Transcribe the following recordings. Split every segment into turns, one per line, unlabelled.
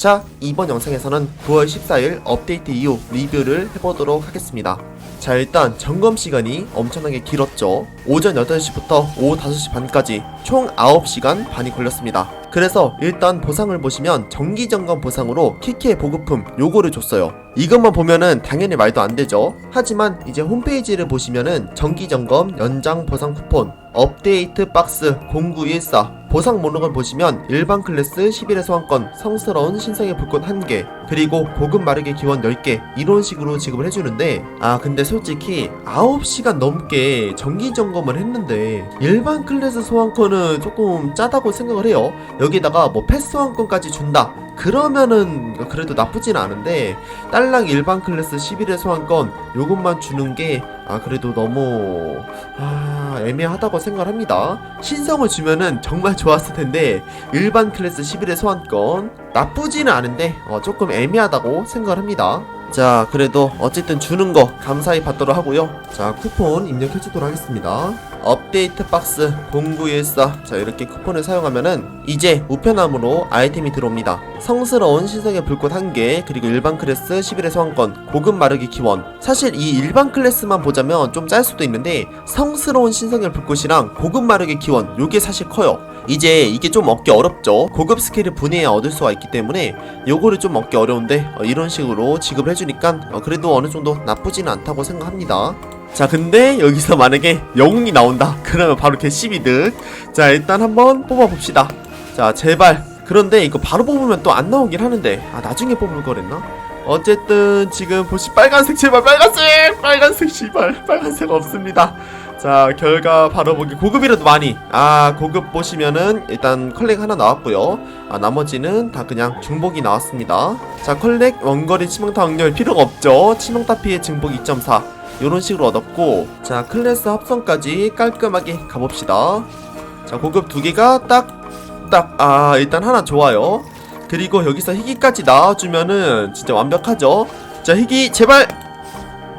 자, 이번 영상에서는 9월 14일 업데이트 이후 리뷰를 해보도록 하겠습니다. 자, 일단 점검 시간이 엄청나게 길었죠. 오전 8시부터 오후 5시 반까지 총 9시간 반이 걸렸습니다. 그래서 일단 보상을 보시면 정기 점검 보상으로 키키의 보급품 요거를 줬어요. 이것만 보면은 당연히 말도 안 되죠. 하지만 이제 홈페이지를 보시면은 정기 점검 연장 보상 쿠폰 업데이트 박스 0914 보상 목록을 보시면 일반 클래스 11의 소환권 성스러운 신성의 불꽃 1개 그리고 고급 마르게 기원 10개 이런 식으로 지급을 해주는데 아 근데 솔직히 9시간 넘게 정기 점검을 했는데 일반 클래스 소환권은 조금 짜다고 생각을 해요. 여기다가 뭐 패스 소환권까지 준다 그러면은 그래도 나쁘진 않은데 딸랑 일반 클래스 11의 소환권 요것만 주는 게 아 그래도 너무 아 애매하다고 생각을 합니다. 신성을 주면은 정말 좋았을 텐데 일반 클래스 11의 소환권 나쁘지는 않은데 어, 조금 애매하다고 생각을 합니다. 자 그래도 어쨌든 주는 거 감사히 받도록 하고요. 자 쿠폰 입력해주도록 하겠습니다 업데이트 박스 0914 자 이렇게 쿠폰을 사용하면은 이제 우편함으로 아이템이 들어옵니다. 성스러운 신성의 불꽃 1개 그리고 일반 클래스 11의 소환권 고급 마르기 기원. 사실 이 일반 클래스만 보자면 좀 짤 수도 있는데 성스러운 신성의 불꽃이랑 고급 마르기 기원 요게 사실 커요. 이제 이게 좀 얻기 어렵죠. 고급 스킬을 분해야 얻을 수가 있기 때문에 요거를 좀 얻기 어려운데 어, 이런 식으로 지급을 해주니까 어, 그래도 어느 정도 나쁘지는 않다고 생각합니다 자 근데 여기서 만약에 영웅이 나온다. 그러면 바로 개씹이득. 자 일단 한번 뽑아봅시다. 자 제발. 그런데 이거 바로 뽑으면 또 안 나오긴 하는데. 아 나중에 뽑을 거랬나? 어쨌든 지금 보시 빨간색 제발 빨간색! 빨간색 씨발 빨간색 없습니다. 자 결과 바로 보기. 고급이라도 많이. 아 고급 보시면은 일단 컬렉 하나 나왔고요. 아 나머지는 다 그냥 중복이 나왔습니다. 자 컬렉 원거리 치명타 확률 필요가 없죠. 치명타 피해 증복 2.4 요런 식으로 얻었고 자 클래스 합성까지 깔끔하게 가봅시다. 자 고급 두 개가 딱딱 아 일단 하나 좋아요. 그리고 여기서 희귀까지 나와주면은 진짜 완벽하죠? 자 희귀 제발!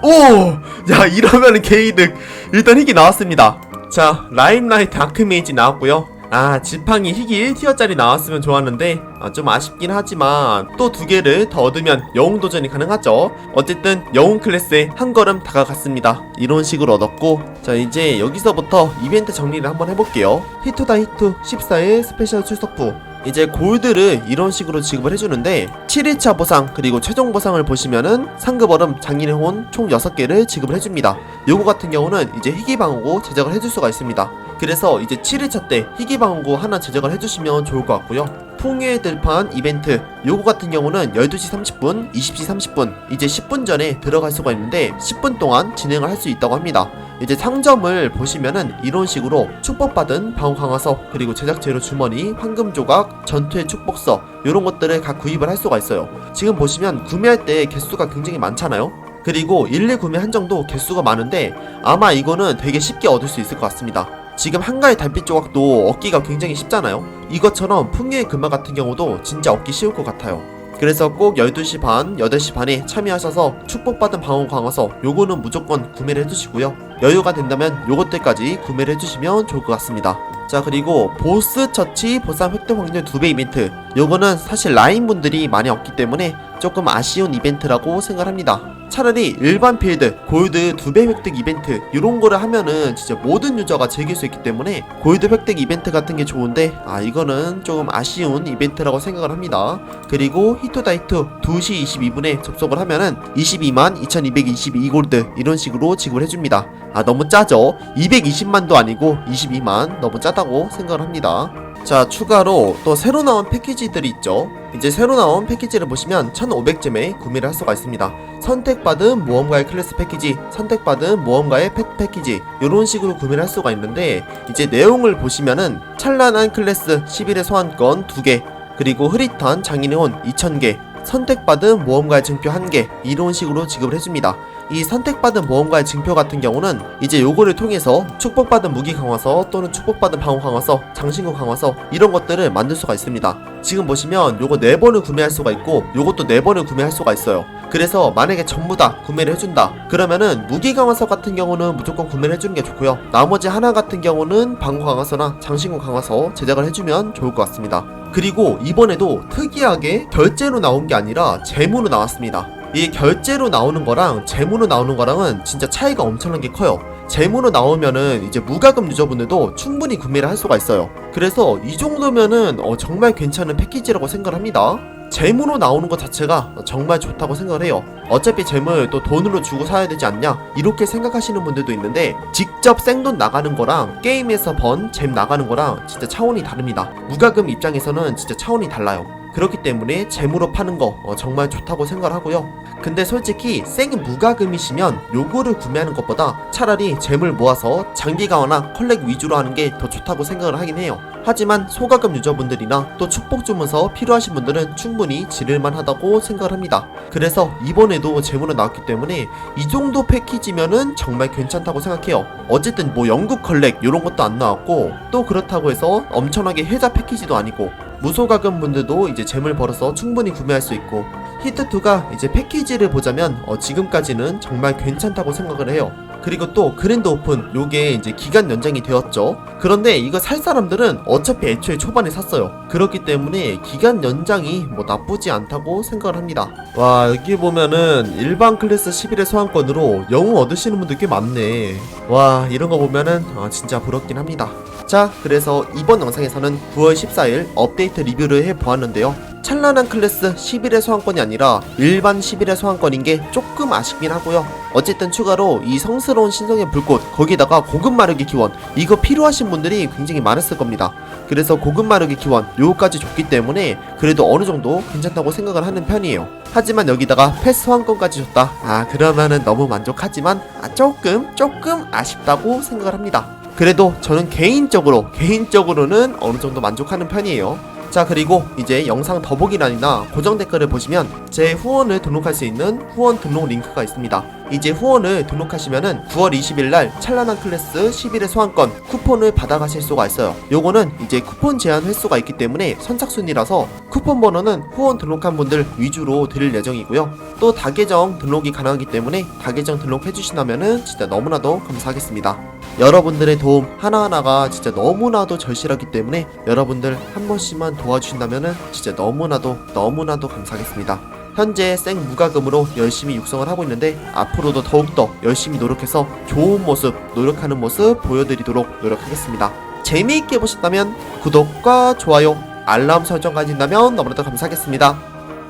오야 이러면은 개이득. 일단 희귀 나왔습니다. 자 라임라이트 아크메이지 나왔고요 아 지팡이 희귀 1티어짜리 나왔으면 좋았는데 아, 좀 아쉽긴 하지만 또 두 개를 더 얻으면 영웅 도전이 가능하죠. 어쨌든 영웅 클래스에 한 걸음 다가갔습니다. 이런 식으로 얻었고 자 이제 여기서부터 이벤트 정리를 한번 해볼게요. 히투다 히투 14일 스페셜 출석부. 이제 골드를 이런 식으로 지급을 해주는데 7일차 보상 그리고 최종 보상을 보시면은 상급 얼음 장인의 혼 총 6개를 지급을 해줍니다. 요거 같은 경우는 이제 희귀 방어구 제작을 해줄 수가 있습니다 그래서 이제 7일차 때 희귀방어구 하나 제작을 해주시면 좋을 것 같고요 풍요의 들판 이벤트 요거 같은 경우는 12시 30분, 20시 30분 이제 10분 전에 들어갈 수가 있는데 10분 동안 진행을 할 수 있다고 합니다 이제 상점을 보시면은 이런 식으로 축복받은 방어 강화석 그리고 제작 재료 주머니, 황금 조각, 전투의 축복서 이런 것들을 각 구입을 할 수가 있어요. 지금 보시면 구매할 때 개수가 굉장히 많잖아요. 그리고 1, 2 구매 한정도 개수가 많은데 아마 이거는 되게 쉽게 얻을 수 있을 것 같습니다. 지금 한가의 달빛 조각도 얻기가 굉장히 쉽잖아요. 이것처럼 풍요의 금화 같은 경우도 진짜 얻기 쉬울 것 같아요. 그래서 꼭 12시 반, 8시 반에 참여하셔서 축복받은 방어 강화서 요거는 무조건 구매를 해주시고요. 여유가 된다면 요것들까지 구매를 해주시면 좋을 것 같습니다. 자 그리고 보스 처치 보상 획득 확률 2배 이벤트 요거는 사실 라인 분들이 많이 없기 때문에 조금 아쉬운 이벤트라고 생각합니다. 차라리 일반 필드 골드 2배 획득 이벤트 이런 거를 하면은 진짜 모든 유저가 즐길 수 있기 때문에 골드 획득 이벤트 같은 게 좋은데 아 이거는 조금 아쉬운 이벤트라고 생각을 합니다. 그리고 히토다이트 2시 22분에 접속을 하면은 22만 2222골드 이런 식으로 지급을 해줍니다. 아 너무 짜죠? 220만도 아니고 22만 너무 짜다고 생각을 합니다. 자 추가로 또 새로 나온 패키지들이 있죠 이제 새로 나온 패키지를 보시면 1500잼에 구매를 할 수가 있습니다 선택받은 모험가의 클래스 패키지 선택받은 모험가의 펫 패키지 이런 식으로 구매를 할 수가 있는데 이제 내용을 보시면은 찬란한 클래스 11의 소환권 2개 그리고 흐릿한 장인의 혼 2000개 선택받은 모험가의 증표 1개 이런 식으로 지급을 해줍니다 이 선택받은 모험가의 증표 같은 경우는 이제 요거를 통해서 축복받은 무기 강화서 또는 축복받은 방어 강화서, 장신구 강화서 이런 것들을 만들 수가 있습니다. 지금 보시면 요거 4번을 구매할 수가 있고 요것도 4번을 구매할 수가 있어요. 그래서 만약에 전부 다 구매를 해준다 그러면은 무기 강화서 같은 경우는 무조건 구매를 해주는 게 좋고요 나머지 하나 같은 경우는 방어 강화서나 장신구 강화서 제작을 해주면 좋을 것 같습니다 그리고 이번에도 특이하게 결제로 나온 게 아니라 재무로 나왔습니다 이 결제로 나오는 거랑 재무로 나오는 거랑은 진짜 차이가 엄청나게 커요 재무로 나오면은 이제 무과금 유저분들도 충분히 구매를 할 수가 있어요 그래서 이 정도면은 어, 정말 괜찮은 패키지라고 생각을 합니다 재무로 나오는 것 자체가 정말 좋다고 생각을 해요. 어차피 재물 또 돈으로 주고 사야 되지 않냐? 이렇게 생각하시는 분들도 있는데 직접 생돈 나가는 거랑 게임에서 번 잼 나가는 거랑 진짜 차원이 다릅니다. 무과금 입장에서는 진짜 차원이 달라요. 그렇기 때문에 재무로 파는 거 어, 정말 좋다고 생각을 하고요. 근데 솔직히 생 무과금이시면 요거를 구매하는 것보다 차라리 재물 모아서 장비 강화나 컬렉 위주로 하는 게 더 좋다고 생각을 하긴 해요. 하지만 소가금 유저분들이나 또 축복 주문서 필요하신 분들은 충분히 지를만 하다고 생각을 합니다. 그래서 이번에도 재물은 나왔기 때문에 이 정도 패키지면은 정말 괜찮다고 생각해요. 어쨌든 뭐 영국 컬렉 이런 것도 안 나왔고 또 그렇다고 해서 엄청나게 혜자 패키지도 아니고 무소가금 분들도 이제 재물 벌어서 충분히 구매할 수 있고 히트2가 이제 패키지를 보자면 어, 지금까지는 정말 괜찮다고 생각을 해요. 그리고 또 그랜드 오픈 요게 이제 기간 연장이 되었죠. 그런데 이거 살 사람들은 어차피 애초에 초반에 샀어요. 그렇기 때문에 기간 연장이 뭐 나쁘지 않다고 생각을 합니다. 와 여기 보면은 일반 클래스 11의 소환권으로 영웅 얻으시는 분들 꽤 많네. 와 이런 거 보면은 아, 진짜 부럽긴 합니다. 자 그래서 이번 영상에서는 9월 14일 업데이트 리뷰를 해보았는데요. 찬란한 클래스 11의 소환권이 아니라 일반 11의 소환권인 게 조금 아쉽긴 하고요. 어쨌든 추가로 이 성스러운 신성의 불꽃 거기다가 고급 마르기 기원 이거 필요하신 분들이 굉장히 많았을 겁니다. 그래서 고급 마르기 기원 요거까지 줬기 때문에 그래도 어느 정도 괜찮다고 생각을 하는 편이에요. 하지만 여기다가 패스 소환권까지 줬다. 아 그러면은 너무 만족하지만 아, 조금 조금 아쉽다고 생각을 합니다. 그래도 저는 개인적으로 개인적으로는 어느 정도 만족하는 편이에요. 자 그리고 이제 영상 더보기란이나 고정 댓글을 보시면 제 후원을 등록할 수 있는 후원 등록 링크가 있습니다. 이제 후원을 등록하시면은 9월 20일 날 찬란한 클래스 11의 소환권 쿠폰을 받아가실 수가 있어요. 요거는 이제 쿠폰 제한 횟수가 있기 때문에 선착순이라서 쿠폰 번호는 후원 등록한 분들 위주로 드릴 예정이고요. 또 다계정 등록이 가능하기 때문에 다계정 등록해 주신다면은 진짜 너무나도 감사하겠습니다. 여러분들의 도움 하나하나가 진짜 너무나도 절실하기 때문에 여러분들 한 번씩만 도와주신다면은 진짜 너무나도 너무나도 감사하겠습니다. 현재 생 무과금으로 열심히 육성을 하고 있는데 앞으로도 더욱더 열심히 노력해서 좋은 모습, 노력하는 모습 보여드리도록 노력하겠습니다. 재미있게 보셨다면 구독과 좋아요, 알람 설정까지 있다면 너무나도 감사하겠습니다.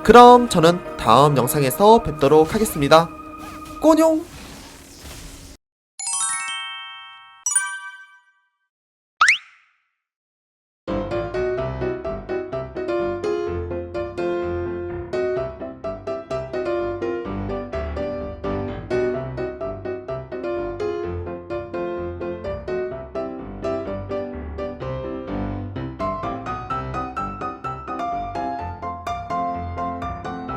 그럼 저는 다음 영상에서 뵙도록 하겠습니다. 꼬뇽!